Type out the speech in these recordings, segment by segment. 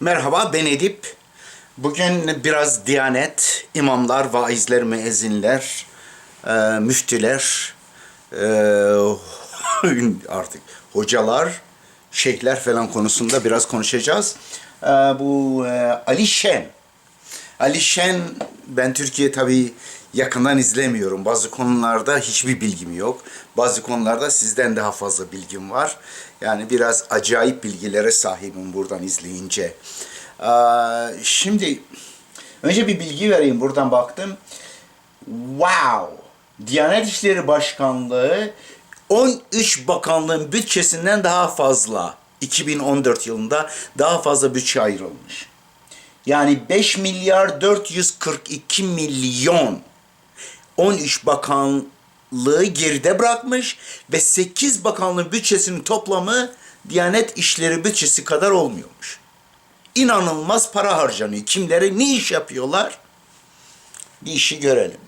Merhaba ben Edip. Bugün biraz diyanet, imamlar, vaizler, müezzinler, e, müftüler, e, artık hocalar, şeyhler falan konusunda biraz konuşacağız. E, bu e, Ali Şen. Ali Şen, ben Türkiye tabii yakından izlemiyorum. Bazı konularda hiçbir bilgim yok. Bazı konularda sizden daha fazla bilgim var. Yani biraz acayip bilgilere sahibim buradan izleyince. Şimdi önce bir bilgi vereyim. Buradan baktım. Wow! Diyanet İşleri Başkanlığı 13 bakanlığın bütçesinden daha fazla 2014 yılında daha fazla bütçe ayrılmış. Yani 5 milyar 442 milyon 13 bakanlığı geride bırakmış ve 8 bakanlığın bütçesinin toplamı Diyanet İşleri bütçesi kadar olmuyormuş. İnanılmaz para harcanıyor. Kimlere ne iş yapıyorlar? Bir işi görelim.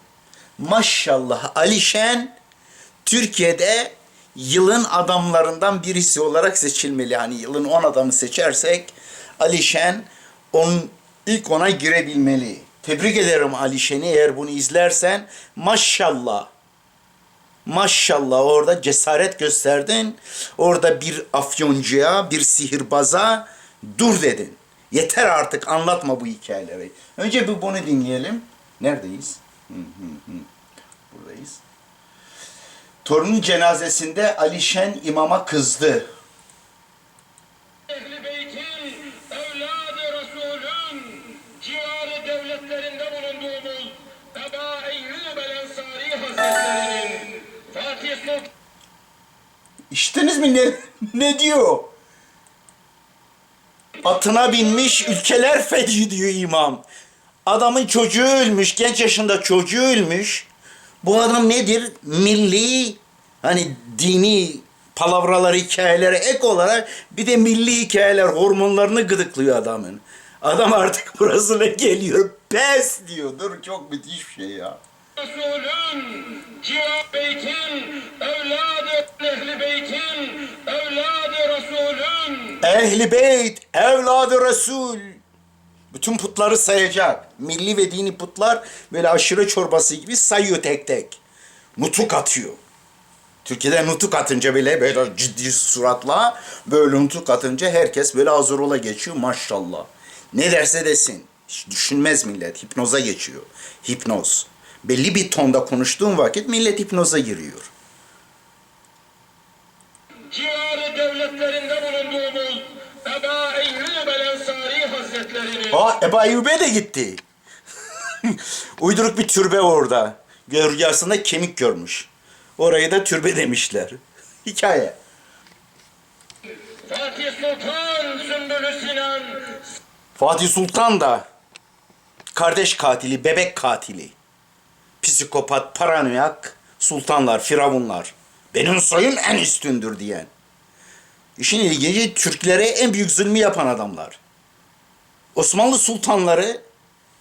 Maşallah Ali Şen Türkiye'de yılın adamlarından birisi olarak seçilmeli. Hani yılın 10 adamı seçersek Ali Şen onun ilk ona girebilmeli. Tebrik ederim Ali Şen'i eğer bunu izlersen. Maşallah. Maşallah orada cesaret gösterdin. Orada bir afyoncuya, bir sihirbaza dur dedin. Yeter artık anlatma bu hikayeleri. Önce bir bunu dinleyelim. Neredeyiz? Buradayız. Torunun cenazesinde Ali Şen imama kızdı. İştiniz mi ne, ne diyor? Atına binmiş ülkeler fethi diyor imam. Adamın çocuğu ölmüş, genç yaşında çocuğu ölmüş. Bu adam nedir? Milli, hani dini palavraları, hikayeleri ek olarak bir de milli hikayeler, hormonlarını gıdıklıyor adamın. Adam artık burasına geliyor, pes diyor. Dur çok müthiş bir şey ya. Resulün, civar beytin, evladı ehli beytin, evladı Resulün, Ehli beyt, evladı Resul. Bütün putları sayacak. Milli ve dini putlar böyle aşırı çorbası gibi sayıyor tek tek. Nutuk atıyor. Türkiye'de nutuk atınca bile böyle ciddi suratla böyle nutuk atınca herkes böyle hazır ola geçiyor maşallah. Ne derse desin. Hiç düşünmez millet. Hipnoza geçiyor. Hipnoz. Belli bir tonda konuştuğun vakit millet hipnoza giriyor. civarı devletlerinde bulunduğumuz Eba Eyyub el Ensari Hazretlerinin Aa Ebu Eyyub'e de gitti. Uyduruk bir türbe orada. Rüyasında kemik görmüş. Orayı da türbe demişler. Hikaye. Fatih Sultan Sümbülü Sinan Fatih Sultan da kardeş katili, bebek katili. Psikopat, paranoyak sultanlar, firavunlar. Benim soyum en üstündür diyen. İşin ilginci Türklere en büyük zulmü yapan adamlar. Osmanlı sultanları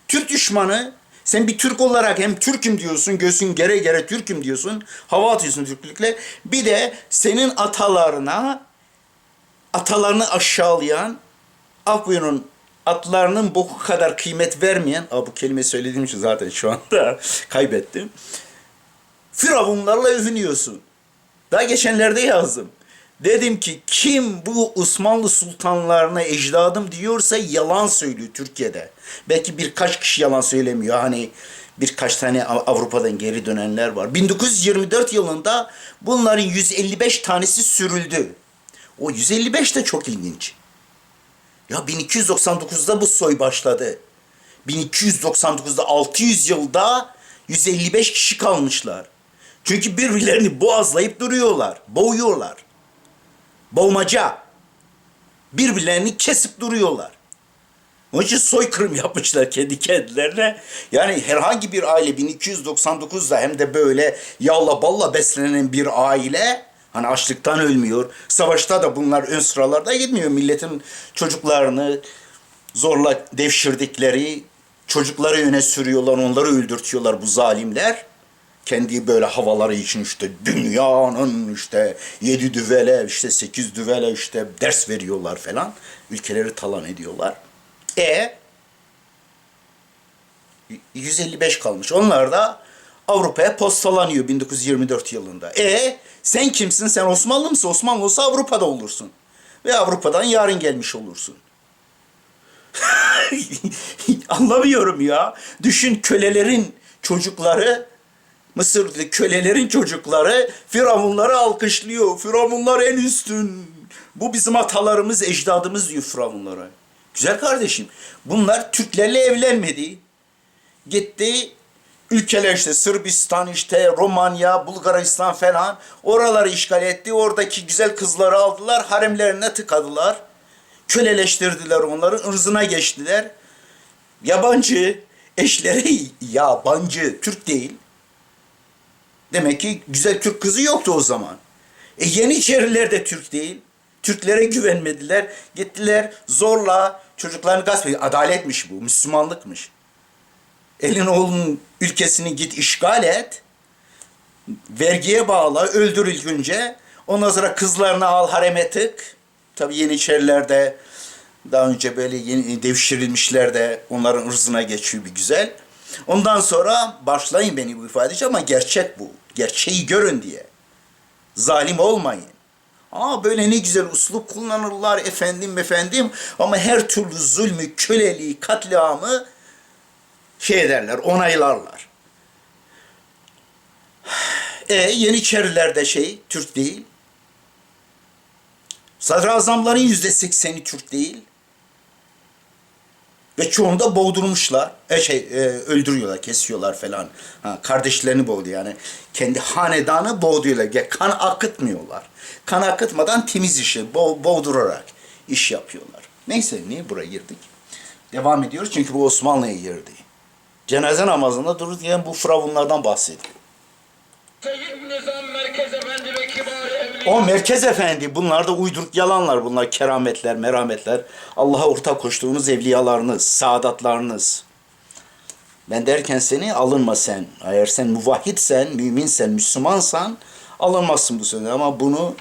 Türk düşmanı sen bir Türk olarak hem Türk'üm diyorsun, göğsün gere gere Türk'üm diyorsun, hava atıyorsun Türklükle. Bir de senin atalarına, atalarını aşağılayan, af buyurun, atlarının boku kadar kıymet vermeyen, aa bu kelime söylediğim için zaten şu anda kaybettim. Firavunlarla övünüyorsun. Daha geçenlerde yazdım. Dedim ki kim bu Osmanlı sultanlarına ecdadım diyorsa yalan söylüyor Türkiye'de. Belki birkaç kişi yalan söylemiyor. Hani birkaç tane Av- Avrupa'dan geri dönenler var. 1924 yılında bunların 155 tanesi sürüldü. O 155 de çok ilginç. Ya 1299'da bu soy başladı. 1299'da 600 yılda 155 kişi kalmışlar. Çünkü birbirlerini boğazlayıp duruyorlar, boğuyorlar. Boğmaca. Birbirlerini kesip duruyorlar. Onun için soykırım yapmışlar kendi kendilerine. Yani herhangi bir aile 1299'da hem de böyle yalla balla beslenen bir aile hani açlıktan ölmüyor. Savaşta da bunlar ön sıralarda gitmiyor. Milletin çocuklarını zorla devşirdikleri çocukları öne sürüyorlar, onları öldürtüyorlar bu zalimler. Kendi böyle havaları için işte dünyanın işte yedi düvele işte sekiz düvele işte ders veriyorlar falan. Ülkeleri talan ediyorlar. E 155 kalmış. Onlar da Avrupa'ya postalanıyor 1924 yılında. E sen kimsin? Sen Osmanlı mısın? Osmanlı olsa Avrupa'da olursun. Ve Avrupa'dan yarın gelmiş olursun. Anlamıyorum ya. Düşün kölelerin çocukları Mısır'daki kölelerin çocukları Firavunları alkışlıyor. Firavunlar en üstün. Bu bizim atalarımız, ecdadımız diyor Firavunlara. Güzel kardeşim. Bunlar Türklerle evlenmedi. Gitti ülkeler işte Sırbistan işte Romanya, Bulgaristan falan oraları işgal etti. Oradaki güzel kızları aldılar, haremlerine tıkadılar. Köleleştirdiler onları, ırzına geçtiler. Yabancı eşleri yabancı, Türk değil. Demek ki güzel Türk kızı yoktu o zaman. E Yeniçeriler de Türk değil. Türklere güvenmediler. Gittiler zorla çocuklarını gasp ediyor. Adaletmiş bu, Müslümanlıkmış. Elin oğlunun ülkesini git işgal et. Vergiye bağla, öldür ilk önce. Ondan sonra kızlarını al hareme tık. Tabii Yeniçeriler de daha önce böyle yeni devşirilmişler de onların ırzına geçiyor bir güzel. Ondan sonra başlayın beni bu ifadeci ama gerçek bu. Gerçeği görün diye. Zalim olmayın. Aa böyle ne güzel uslup kullanırlar efendim efendim ama her türlü zulmü, köleliği, katliamı şey ederler, onaylarlar. E Yeniçeriler de şey, Türk değil. Sadrazamların yüzde sekseni Türk değil. Ve çoğunu da boğdurmuşlar. E şey, e, öldürüyorlar, kesiyorlar falan. Ha, kardeşlerini boğdu yani. Kendi hanedanı boğduyorlar. Kan akıtmıyorlar. Kan akıtmadan temiz işi, bo boğdurarak iş yapıyorlar. Neyse, niye buraya girdik? Devam ediyoruz çünkü bu Osmanlı'ya girdi. Cenaze namazında dururken bu firavunlardan bahsediyor. Efendi O merkez efendi bunlar da uyduruk yalanlar bunlar kerametler merametler. Allah'a ortak koştuğunuz evliyalarınız, saadatlarınız. Ben derken seni alınma sen. Eğer sen muvahhidsen, müminsen, Müslümansan alınmazsın bu sözü. Ama bunu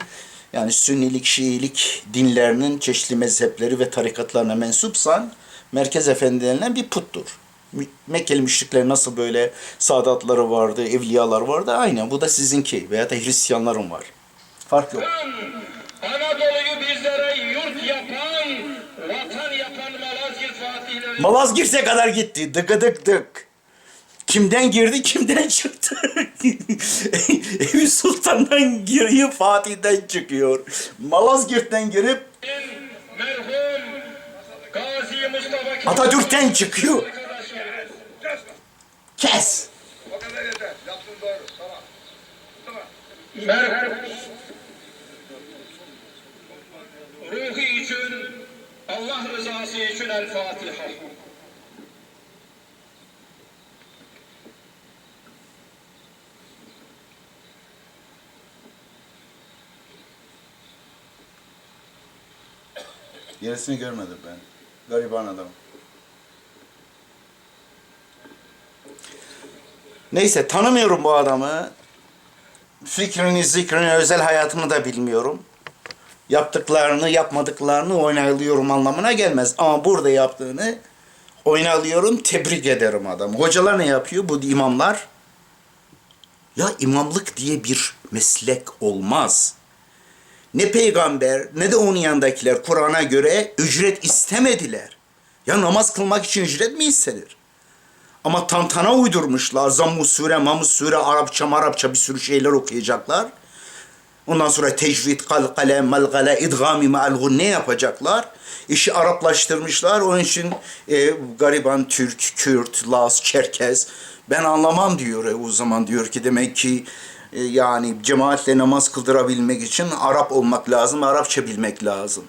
yani Sünnilik, Şiilik dinlerinin çeşitli mezhepleri ve tarikatlarına mensupsan merkez efendilerinden bir puttur. Mekkeli müşrikler nasıl böyle saadatları vardı, evliyalar vardı aynen bu da sizinki veya da Hristiyanların var. Fark yok. Anadolu'yu bizlere yurt yapan, vatan yapan Malazgirt Fatihleri Malazgirt'e kadar gitti. Dıkı dık dık. Kimden girdi, kimden çıktı? Eyüp Sultan'dan giriyor, Fatih'ten çıkıyor. Malazgirt'ten girip merhum Gazi Mustafa Kemal Atatürk'ten çıkıyor. Kes. O kadar yeter. Yaptın doğru. Tamam. Tamam. Merhum ruhu için Allah rızası için El Fatiha. Gerisini görmedim ben. Gariban adam. Neyse tanımıyorum bu adamı. Fikrini, zikrini, özel hayatını da bilmiyorum. Yaptıklarını, yapmadıklarını onaylıyorum anlamına gelmez. Ama burada yaptığını onaylıyorum, tebrik ederim adamı. Hocalar ne yapıyor? Bu imamlar. Ya imamlık diye bir meslek olmaz. Ne peygamber ne de onun yanındakiler Kur'an'a göre ücret istemediler. Ya namaz kılmak için ücret mi istenir? Ama tantana uydurmuşlar. Zammu sure, mamu sure, Arapça, Marapça bir sürü şeyler okuyacaklar. Ondan sonra tecvid, kalkale, malgale, idgami, ma'al ne yapacaklar? İşi Araplaştırmışlar. Onun için e, gariban Türk, Kürt, Laz, Çerkez ben anlamam diyor. E, o zaman diyor ki demek ki e, yani cemaatle namaz kıldırabilmek için Arap olmak lazım, Arapça bilmek lazım.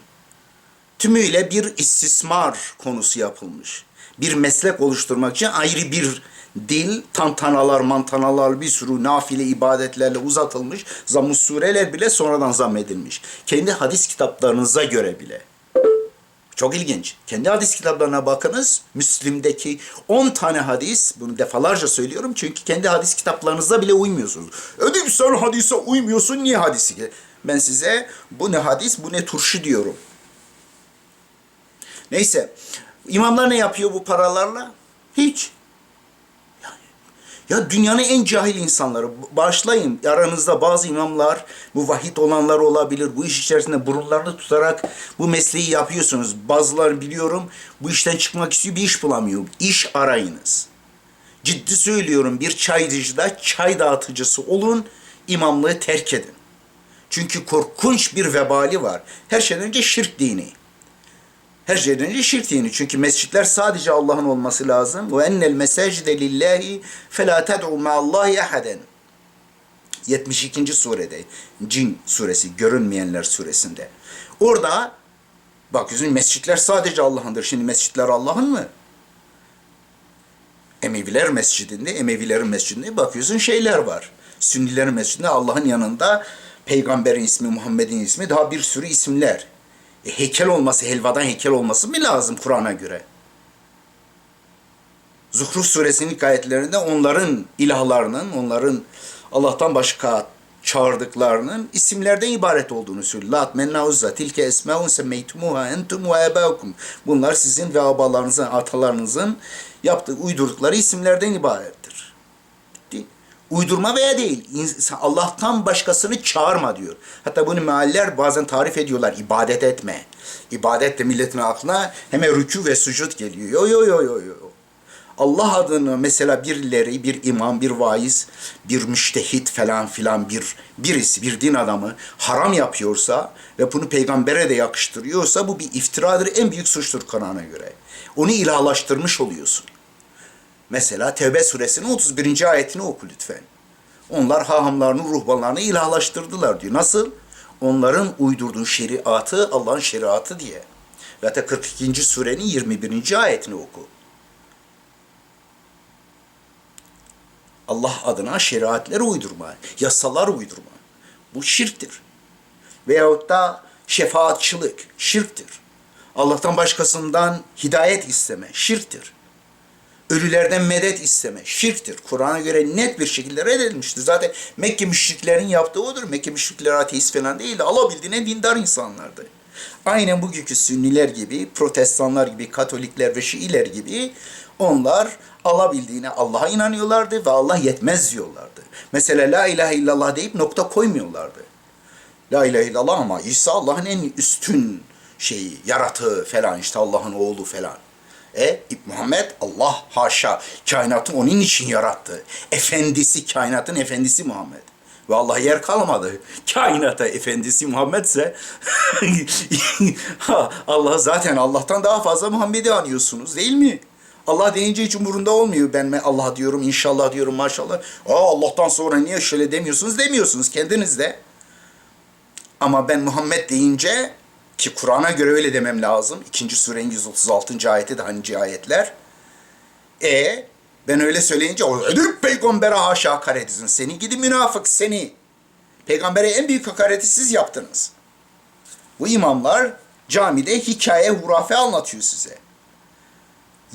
Tümüyle bir istismar konusu yapılmış. Bir meslek oluşturmak için ayrı bir dil, tantanalar, mantanalar, bir sürü nafile ibadetlerle uzatılmış. Zamm-ı sureler bile sonradan zammedilmiş. Kendi hadis kitaplarınıza göre bile. Çok ilginç. Kendi hadis kitaplarına bakınız. Müslim'deki 10 tane hadis, bunu defalarca söylüyorum çünkü kendi hadis kitaplarınızda bile uymuyorsunuz. Ödüm sen hadise uymuyorsun, niye hadisi? Ben size bu ne hadis, bu ne turşu diyorum. Neyse, İmamlar ne yapıyor bu paralarla? Hiç. Ya dünyanın en cahil insanları. Bağışlayın aranızda bazı imamlar, bu vahit olanlar olabilir. Bu iş içerisinde burunlarını tutarak bu mesleği yapıyorsunuz. Bazıları biliyorum bu işten çıkmak istiyor bir iş bulamıyor. İş arayınız. Ciddi söylüyorum bir çaycıda çay dağıtıcısı olun, imamlığı terk edin. Çünkü korkunç bir vebali var. Her şeyden önce şirk dini. Her şeyden önce şirk. Çünkü mescitler sadece Allah'ın olması lazım. Ve ennel mesacide lillahi felâ ted'u ma'allahi ahaden. 72. surede. Cin suresi, görünmeyenler suresinde. Orada bakıyorsun mescitler sadece Allah'ındır. Şimdi mescitler Allah'ın mı? Emeviler mescidinde, Emevilerin mescidinde bakıyorsun şeyler var. Sünnilerin mescidinde Allah'ın yanında peygamberin ismi, Muhammed'in ismi daha bir sürü isimler. E, heykel olması, helvadan heykel olması mı lazım Kur'an'a göre? Zuhruf suresinin ayetlerinde onların ilahlarının, onların Allah'tan başka çağırdıklarının isimlerden ibaret olduğunu söylüyor. Lat, menna, uzza, tilke esmaun semmeytumuha entum ve ebaukum. Bunlar sizin ve abalarınızın, atalarınızın yaptığı, uydurdukları isimlerden ibarettir. Uydurma veya değil. Allah'tan başkasını çağırma diyor. Hatta bunu mealler bazen tarif ediyorlar. İbadet etme. İbadet de milletin aklına hemen rükû ve sucud geliyor. Yo yo yo yo yo. Allah adını mesela birileri, bir imam, bir vaiz, bir müştehit falan filan bir birisi, bir din adamı haram yapıyorsa ve bunu peygambere de yakıştırıyorsa bu bir iftiradır, en büyük suçtur Kur'an'a göre. Onu ilahlaştırmış oluyorsun. Mesela Tevbe suresinin 31. ayetini oku lütfen. Onlar hahamlarını, ruhbanlarını ilahlaştırdılar diyor. Nasıl? Onların uydurduğu şeriatı Allah'ın şeriatı diye. Ve hatta 42. surenin 21. ayetini oku. Allah adına şeriatleri uydurma, yasalar uydurma. Bu şirktir. Veyahut da şefaatçılık, şirktir. Allah'tan başkasından hidayet isteme, şirktir. Ölülerden medet isteme, şirktir. Kur'an'a göre net bir şekilde reddedilmiştir. Zaten Mekke müşriklerin yaptığı odur. Mekke müşrikleri ateist falan değil, alabildiğine dindar insanlardı. Aynen bugünkü Sünniler gibi, Protestanlar gibi, Katolikler ve Şiiler gibi onlar alabildiğine Allah'a inanıyorlardı ve Allah yetmez diyorlardı. Mesela La ilahe illallah deyip nokta koymuyorlardı. La ilahe illallah ama İsa Allah'ın en üstün şeyi, yaratığı falan işte Allah'ın oğlu falan. E Muhammed Allah haşa kainatı onun için yarattı. Efendisi kainatın efendisi Muhammed. Ve Allah yer kalmadı. Kainata efendisi Muhammedse ha, Allah zaten Allah'tan daha fazla Muhammed'i anıyorsunuz değil mi? Allah deyince hiç umurunda olmuyor. Ben Allah diyorum, inşallah diyorum, maşallah. Aa Allah'tan sonra niye şöyle demiyorsunuz demiyorsunuz kendiniz de. Ama ben Muhammed deyince ki Kur'an'a göre öyle demem lazım. İkinci surenin 136. ayeti de hani ayetler. E ben öyle söyleyince o ödür peygambere haşa hakaret edin. Seni gidi münafık seni. Peygambere en büyük hakareti siz yaptınız. Bu imamlar camide hikaye, hurafe anlatıyor size.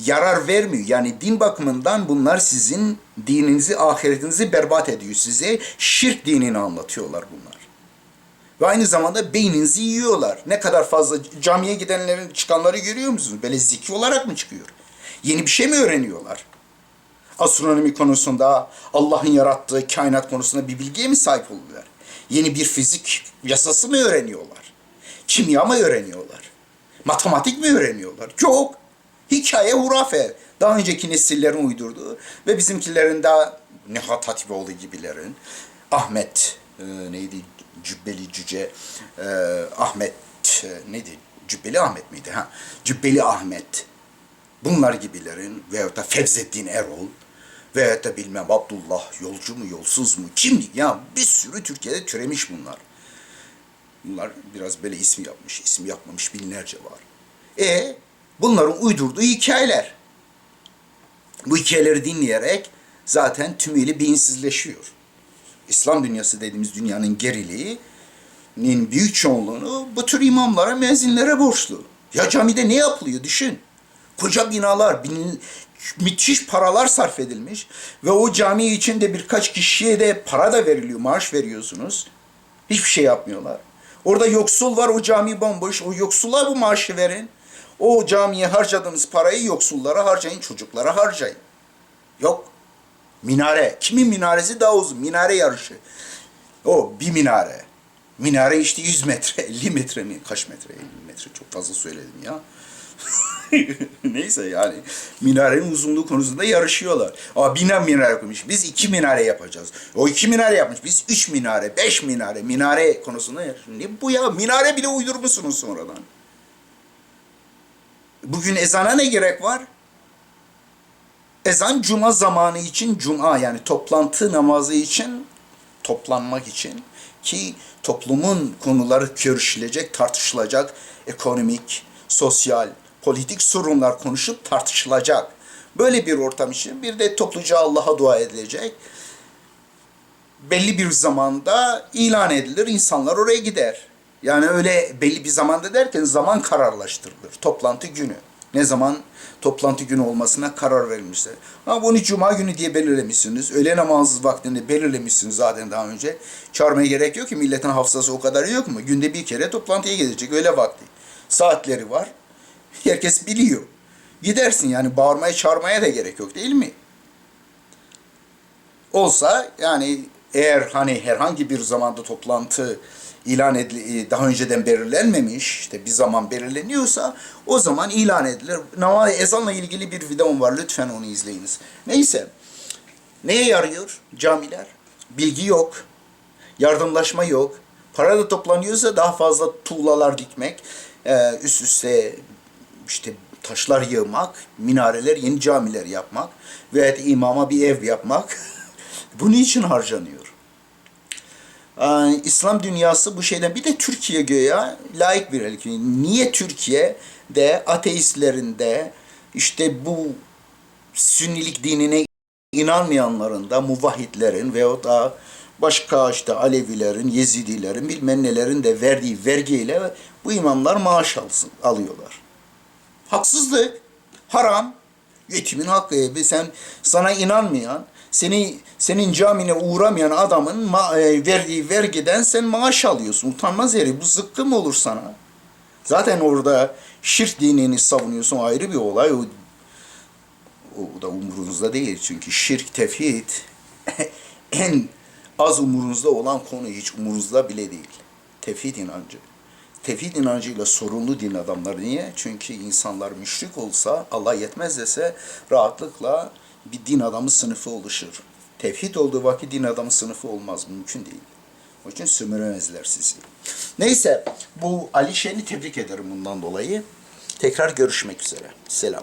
Yarar vermiyor. Yani din bakımından bunlar sizin dininizi, ahiretinizi berbat ediyor size. Şirk dinini anlatıyorlar bunlar. Ve aynı zamanda beyninizi yiyorlar. Ne kadar fazla camiye gidenlerin çıkanları görüyor musunuz? Böyle zeki olarak mı çıkıyor? Yeni bir şey mi öğreniyorlar? Astronomi konusunda, Allah'ın yarattığı kainat konusunda bir bilgiye mi sahip oluyorlar? Yeni bir fizik yasası mı öğreniyorlar? Kimya mı öğreniyorlar? Matematik mi öğreniyorlar? Çok. Hikaye hurafe. Daha önceki nesillerin uydurduğu ve bizimkilerin daha Nihat Hatipoğlu gibilerin, Ahmet e, neydi Cübbeli Cüce e, Ahmet e, neydi Cübbeli Ahmet miydi ha Cübbeli Ahmet bunlar gibilerin veyahut da Fevzettin Erol veyahut da bilmem Abdullah yolcu mu yolsuz mu kimdi ya bir sürü Türkiye'de türemiş bunlar. Bunlar biraz böyle ismi yapmış, ismi yapmamış binlerce var. E bunların uydurduğu hikayeler. Bu hikayeleri dinleyerek zaten tümüyle beyinsizleşiyor. İslam dünyası dediğimiz dünyanın geriliğinin büyük çoğunluğunu bu tür imamlara, müezzinlere borçlu. Ya camide ne yapılıyor düşün. Koca binalar, bin, müthiş paralar sarf edilmiş ve o cami için de birkaç kişiye de para da veriliyor, maaş veriyorsunuz. Hiçbir şey yapmıyorlar. Orada yoksul var, o cami bomboş. O yoksula bu maaşı verin. O camiye harcadığınız parayı yoksullara harcayın, çocuklara harcayın. Yok. Minare. Kimin minaresi daha uzun? Minare yarışı. O bir minare. Minare işte 100 metre, 50 metre mi? Kaç metre? 50 metre. Çok fazla söyledim ya. Neyse yani minarenin uzunluğu konusunda yarışıyorlar. Aa bina minare koymuş. Biz iki minare yapacağız. O iki minare yapmış. Biz üç minare, beş minare. Minare konusunda yarışıyorlar. Ne bu ya? Minare bile uydurmuşsunuz sonradan. Bugün ezana ne gerek var? Ezan cuma zamanı için cuma yani toplantı namazı için toplanmak için ki toplumun konuları görüşülecek, tartışılacak, ekonomik, sosyal, politik sorunlar konuşup tartışılacak. Böyle bir ortam için bir de topluca Allah'a dua edilecek. Belli bir zamanda ilan edilir, insanlar oraya gider. Yani öyle belli bir zamanda derken zaman kararlaştırılır. Toplantı günü. Ne zaman toplantı günü olmasına karar verilmişse. Ama bunu cuma günü diye belirlemişsiniz. Öğle namazı vaktini belirlemişsiniz zaten daha önce. Çağırmaya gerek yok ki milletin hafızası o kadar yok mu? Günde bir kere toplantıya gidecek öğle vakti. Saatleri var. Herkes biliyor. Gidersin yani bağırmaya çağırmaya da gerek yok değil mi? Olsa yani eğer hani herhangi bir zamanda toplantı ilan edil daha önceden belirlenmemiş işte bir zaman belirleniyorsa o zaman ilan edilir. Namaz ezanla ilgili bir videom var lütfen onu izleyiniz. Neyse neye yarıyor camiler? Bilgi yok, yardımlaşma yok. Para da toplanıyorsa daha fazla tuğlalar dikmek, e, üst üste işte taşlar yığmak, minareler, yeni camiler yapmak veya imama bir ev yapmak bunun için harcanıyor. Ee, İslam dünyası bu şeyden bir de Türkiye göğe layık bir ülke. Niye Türkiye de ateistlerin de işte bu sünnilik dinine inanmayanların da muvahhidlerin veyahut da başka işte Alevilerin, Yezidilerin bilmem nelerin de verdiği vergiyle bu imamlar maaş alsın, alıyorlar. Haksızlık, haram, yetimin hakkı. E, Sen sana inanmayan, seni senin camine uğramayan adamın e, verdiği vergiden sen maaş alıyorsun. Utanmaz yeri. Bu zıkkı mı olur sana? Zaten orada şirk dinini savunuyorsun ayrı bir olay. O, o da umurunuzda değil. Çünkü şirk, tevhid en az umurunuzda olan konu hiç umurunuzda bile değil. Tevhid inancı. Tevhid inancıyla sorunlu din adamları. Niye? Çünkü insanlar müşrik olsa, Allah yetmez dese rahatlıkla bir din adamı sınıfı oluşur. Tevhid olduğu vakit din adamı sınıfı olmaz. Mümkün değil. O için sömüremezler sizi. Neyse bu Ali Şen'i tebrik ederim bundan dolayı. Tekrar görüşmek üzere. Selam.